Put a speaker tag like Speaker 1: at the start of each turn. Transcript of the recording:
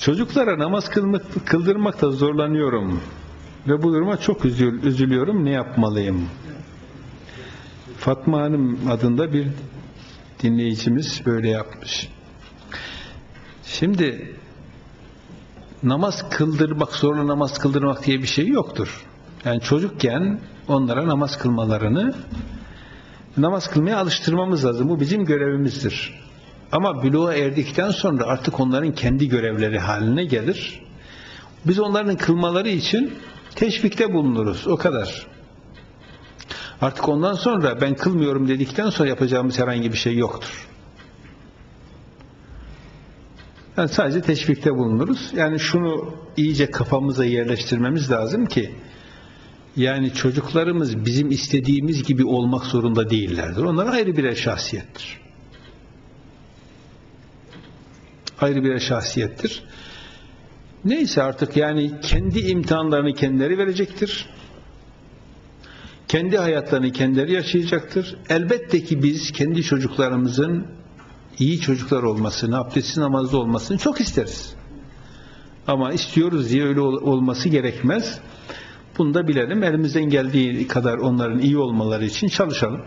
Speaker 1: Çocuklara namaz kıldırmakta zorlanıyorum. Ve bu duruma çok üzül, üzülüyorum. Ne yapmalıyım? Fatma Hanım adında bir dinleyicimiz böyle yapmış. Şimdi namaz kıldırmak, zorla namaz kıldırmak diye bir şey yoktur. Yani çocukken onlara namaz kılmalarını namaz kılmaya alıştırmamız lazım. Bu bizim görevimizdir. Ama büluğa erdikten sonra artık onların kendi görevleri haline gelir. Biz onların kılmaları için teşvikte bulunuruz. O kadar. Artık ondan sonra ben kılmıyorum dedikten sonra yapacağımız herhangi bir şey yoktur. Yani sadece teşvikte bulunuruz. Yani şunu iyice kafamıza yerleştirmemiz lazım ki yani çocuklarımız bizim istediğimiz gibi olmak zorunda değillerdir. Onlar ayrı birer şahsiyettir. Ayrı birer şahsiyettir. Neyse artık yani kendi imtihanlarını kendileri verecektir. Kendi hayatlarını kendileri yaşayacaktır. Elbette ki biz kendi çocuklarımızın iyi çocuklar olmasını, abdestsiz namazlı olmasını çok isteriz. Ama istiyoruz diye öyle ol- olması gerekmez. Bunu da bilelim. Elimizden geldiği kadar onların iyi olmaları için çalışalım.